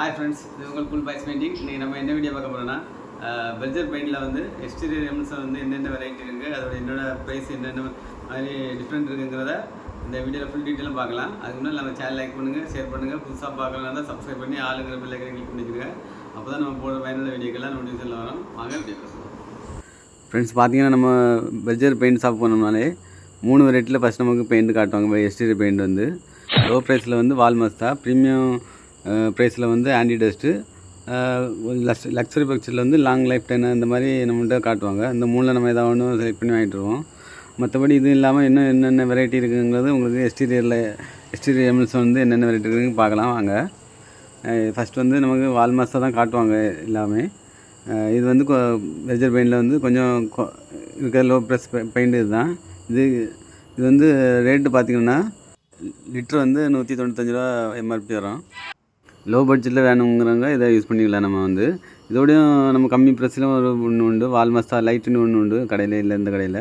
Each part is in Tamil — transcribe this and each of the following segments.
ஹாய் ஃப்ரெண்ட்ஸ் இது உங்கள் புல் பாய்ஸ் பெயிண்டிங் இன்றைக்கி நம்ம என்ன வீடியோ பார்க்க போகிறோன்னா பெல்ஜர் பெயிண்டில் வந்து எக்ஸ்டீரியர் எம்ஸ் வந்து என்னென்ன வெரைட்டி இருக்குது அதோட என்னோட ப்ரைஸ் என்னென்ன மாதிரி டிஃப்ரெண்ட் இருக்குங்கிறத இந்த வீடியோவில் ஃபுல் டீட்டெயிலும் பார்க்கலாம். அதுக்கு முன்னாடி நம்ம சேனல் லைக் பண்ணுங்கள் ஷேர் பண்ணுங்கள் புதுசாக பார்க்கலாம் தான் சப்ஸ்கிரைப் பண்ணி ஆளுங்கிற பில்லை கிளிக் பண்ணிக்கிறங்க அப்போ தான் நம்ம போடுற பயனுள்ள வீடியோக்கெல்லாம் நோட்டிஃபிகேஷன் வரும். வாங்க வீடியோ ஃப்ரெண்ட்ஸ் பார்த்தீங்கன்னா நம்ம பெல்ஜர் பெயிண்ட் ஷாப் போனோம்னாலே மூணு வெரைட்டியில் ஃபஸ்ட் நமக்கு பெயிண்ட் காட்டுவாங்க. எஸ்டீரியர் பெயிண்ட் வந்து லோ ப்ரைஸில் வந்து வால்மஸ்தா ப்ரீமியம் ப்ரைஸில் வந்து ஆன்டி டஸ்ட்டு லக்ஸ் லக்ஸரி பக்ஸில் வந்து லாங் லைஃப் டென் இந்த மாதிரி நம்மகிட்ட காட்டுவாங்க. இந்த மூணில் நம்ம ஏதாவது ஒன்று செலக்ட் பண்ணி வாங்கிட்டுருவோம் மற்றபடி இது இல்லாமல் இன்னும் என்னென்ன வெரைட்டி இருக்குங்கிறது உங்களுக்கு எஸ்டீரியரில் எஸ்டீரியர் எம்எல்ஸ் வந்து என்னென்ன வெரைட்டி இருக்குன்னு பார்க்கலாம் வாங்க. ஃபஸ்ட் வந்து நமக்கு வால்மாஸாக தான் காட்டுவாங்க எல்லாமே. இது வந்து வெஜர் பெயிண்டில் வந்து கொஞ்சம் கொ- இருக்கிற லோ ப்ரெஸ் பெயிண்ட் இதுதான். இது இது வந்து ரேட்டு பார்த்திங்கன்னா லிட்ரு வந்து நூற்றி தொண்ணூத்தஞ்சு ரூபா எம்ஆர்பி வரும். லோ பட்ஜெட்டில் வேணுங்கிறவங்க இதை யூஸ் பண்ணிக்கலாம் நம்ம வந்து. இதோடையும் நம்ம கம்மி ப்ரெஸ்ஸில் ஒரு ஒன்று உண்டு. வால்மஸ்தா லைட்டுன்னு ஒன்று உண்டு. கடையில் இல்லை இந்த கடையில்.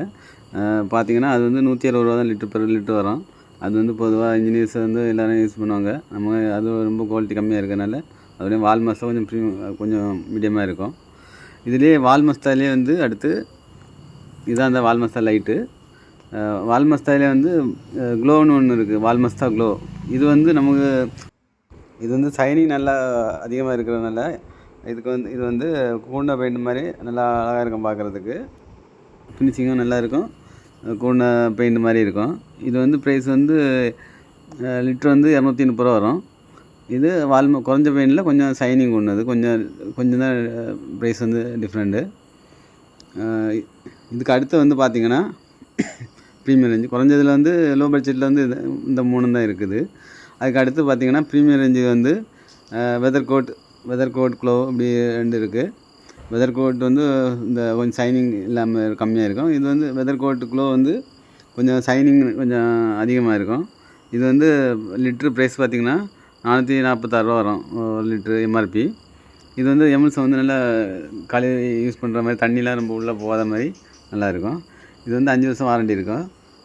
பார்த்தீங்கன்னா அது வந்து நூற்றி அறுபது ரூபா தான் லிட்டர் பெர் லிட்டர் வரும். அது வந்து பொதுவாக இன்ஜினியர்ஸ் வந்து எல்லோரும் யூஸ் பண்ணுவாங்க. நம்ம அது ரொம்ப குவாலிட்டி கம்மியாக இருக்கிறனால அதோடய வால்மஸ்தா கொஞ்சம் ப்ரீமியம் கொஞ்சம் மீடியமாக இருக்கும். இதுலேயே வால்மஸ்தாலே வந்து அடுத்து இதான் அந்த வால்மஸ்தா லைட்டு வால்மஸ்தாலே வந்து க்ளோன்னு ஒன்று இருக்குது வால்மஸ்தா க்ளோ இது வந்து நமக்கு இது வந்து சைனிங் நல்லா அதிகமாக இருக்கிறதுனால இதுக்கு வந்து இது வந்து கூண்டா பெயிண்ட் மாதிரி நல்லா அழகாக இருக்கும் பார்க்குறதுக்கு. ஃபினிஷிங்கும் நல்லா இருக்கும். கூண்டா பெயிண்ட் மாதிரி இருக்கும். இது வந்து ப்ரைஸ் வந்து லிட்ரு வந்து இரநூத்தி முப்பது ரூபா வரும். இது வால்ம குறைஞ்ச பெயிண்டில் கொஞ்சம் சைனிங் ஒன்றுது கொஞ்சம் கொஞ்சம் தான் ப்ரைஸ் வந்து டிஃப்ரெண்ட்டு இதுக்கு அடுத்து வந்து பார்த்திங்கன்னா ப்ரீமியம் ரேஞ்சு குறைஞ்சதில் வந்து லோ பட்ஜெட்டில் வந்து இது இந்த மூணு தான் இருக்குது. அதுக்கு அடுத்து பார்த்திங்கன்னா ப்ரீமியம் ரேஞ்சு வந்து weather coat weather coat glow இப்படி ரெண்டு இருக்குது வெதர் கோட் வந்து இந்த கொஞ்சம் சைனிங் இல்லாமல் கம்மியாக இருக்கும். இது வந்து வெதர் கோட் க்ளோ வந்து கொஞ்சம் சைனிங் கொஞ்சம் அதிகமாக இருக்கும். இது வந்து லிட்ரு ப்ரைஸ் பார்த்திங்கன்னா நானூற்றி நாற்பத்தாறுரூவா வரும் ஒரு லிட்ரு எம்ஆர்பி இது வந்து எம்எல்ஸ் வந்து நல்லா களி யூஸ் பண்ணுற மாதிரி தண்ணிலாம் ரொம்ப உள்ளே போகாத மாதிரி நல்லாயிருக்கும் இது வந்து அஞ்சு வருஷம் வாரண்டி இருக்கும்.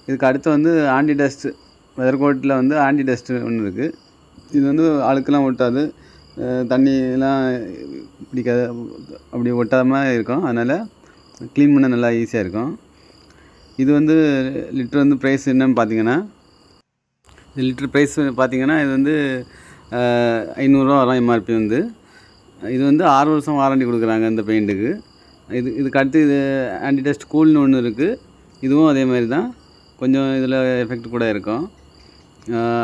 இதுக்கு அடுத்து வந்து ஆன்டி டஸ்ட்டு வெதர்கோட்டில் வந்து ஆன்டி டஸ்ட்டு ஒன்று இருக்குது இது வந்து அழுக்கெல்லாம் ஒட்டாது. தண்ணியெலாம் பிடிக்காது அப்படி ஒட்டாமல் இருக்கும். அதனால் க்ளீன் பண்ண நல்லா ஈஸியாக இருக்கும். இது வந்து லிட்டர் வந்து ப்ரைஸ் என்னன்னு பார்த்தீங்கன்னா இது லிட்டர் ப்ரைஸ் பார்த்தீங்கன்னா இது வந்து ஐநூறுரூவா வரும் எம்ஆர்பி வந்து. இது வந்து ஆறு வருஷம் வாரண்டி கொடுக்குறாங்க இந்த பெயிண்ட்டுக்கு இது இதுக்கு அடுத்து இது ஆன்டி டஸ்ட் கூல்னு ஒன்று இருக்குது இதுவும் அதே மாதிரி தான். கொஞ்சம் இதில் எஃபெக்ட் கூட இருக்கும்.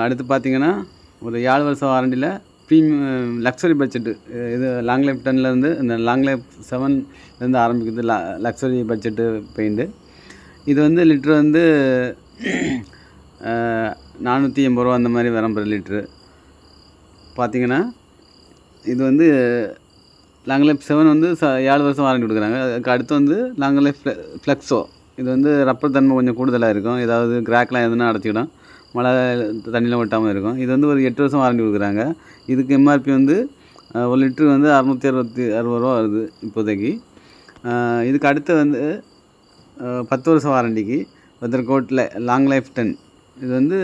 அடுத்து பார்த்தீங்கன்னா ஒரு ஏழு வருஷம் வாரண்டியில் ப்ரீமியம் லக்ஸரி பட்ஜெட்டு இது லாங் லைஃப் டென்லேருந்து இந்த லாங் லைஃப் செவன்லேருந்து ஆரம்பிக்குது லா லக்ஸரி பட்ஜெட்டு பெயிண்ட்டு இது வந்து லிட்ரு வந்து நானூற்றி எண்பது ரூபா அந்த மாதிரி வரும் per லிட்ரு பார்த்தீங்கன்னா இது வந்து லாங் லைஃப் செவன் வந்து ச ஏழு வருஷம் வாரண்டி கொடுக்குறாங்க. அதுக்கு அடுத்து வந்து லாங் லைஃப் ஃப்ளெக்ஸோ இது வந்து ரப்பர் தன்மை கொஞ்சம் கூடுதலாக இருக்கும். ஏதாவது கிராக்லாம் எதுனா அடைச்சிக்கிடும். மழை தண்ணியில் ஒட்டாமல் இருக்கும். இது வந்து ஒரு எட்டு வருஷம் வாரண்டி கொடுக்குறாங்க. இதுக்கு எம்ஆர்பி வந்து ஒரு லிட்ரு வந்து அறநூற்றி அறுபத்தி அறுபது ரூபா வருது இப்போதைக்கு. இதுக்கு அடுத்து வந்து பத்து வருஷம் வாரண்டிக்கு வெதர் கோட்டில் லாங் லைஃப் டென் இது வந்து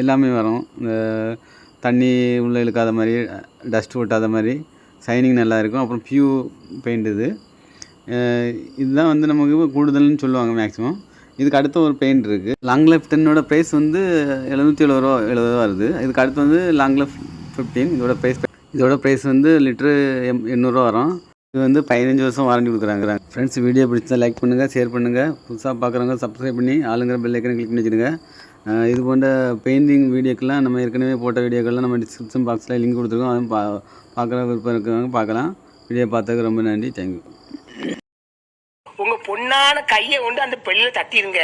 எல்லாமே வரும். இந்த தண்ணி உள்ளே இழுக்காத மாதிரி டஸ்ட் ஒட்டாத மாதிரி சைனிங் நல்லா இருக்கும். அப்புறம் பியூ பெயிண்ட் இது. இதுதான் வந்து நமக்கு கூடுதல்னு சொல்லுவாங்க மேக்ஸிமம் இதுக்கு அடுத்து ஒரு பெயிண்ட் இருக்குது லாங் லைஃப் டென்னோட ப்ரைஸ் வந்து எழுநூற்றி எழுபது ரூபா எழுபது ரூபா வருது. இதுக்கு அடுத்து வந்து லாங் லைஃப் ஃபிஃப்டீன் இதோட ப்ரைஸ் இதோட ப்ரைஸ் வந்து லிட்ரு எம் எண்ணூறுரூவா வரும். இது வந்து பதினஞ்சு வருஷம் வாரண்டி கொடுக்குறாங்க. ஃப்ரெண்ட்ஸ் வீடியோ பிடிச்சா லைக் பண்ணுங்கள் ஷேர் பண்ணுங்கள் புதுசாக பார்க்குறவங்க சப்ஸ்கிரைப் பண்ணி ஆளுங்கிற பெல் ஐக்கனை கிளிக் பண்ணி வச்சுருங்க இது போன்ற பெயிண்டிங் வீடியோக்கெல்லாம் நம்ம ஏற்கனவே போட்ட வீடியோக்கெல்லாம் நம்ம டிஸ்கிரிப்ஷன் பாக்ஸில் லிங்க் கொடுத்துருக்கோம். அதுவும் பா பார்க்குற விருப்பம் இருக்கிறவங்க பார்க்கலாம் வீடியோ பார்த்ததுக்கு ரொம்ப நன்றி. தேங்க்யூ உங்க பொண்ணான கையை கொண்டு அந்த பெண்ணில தட்டிடுங்க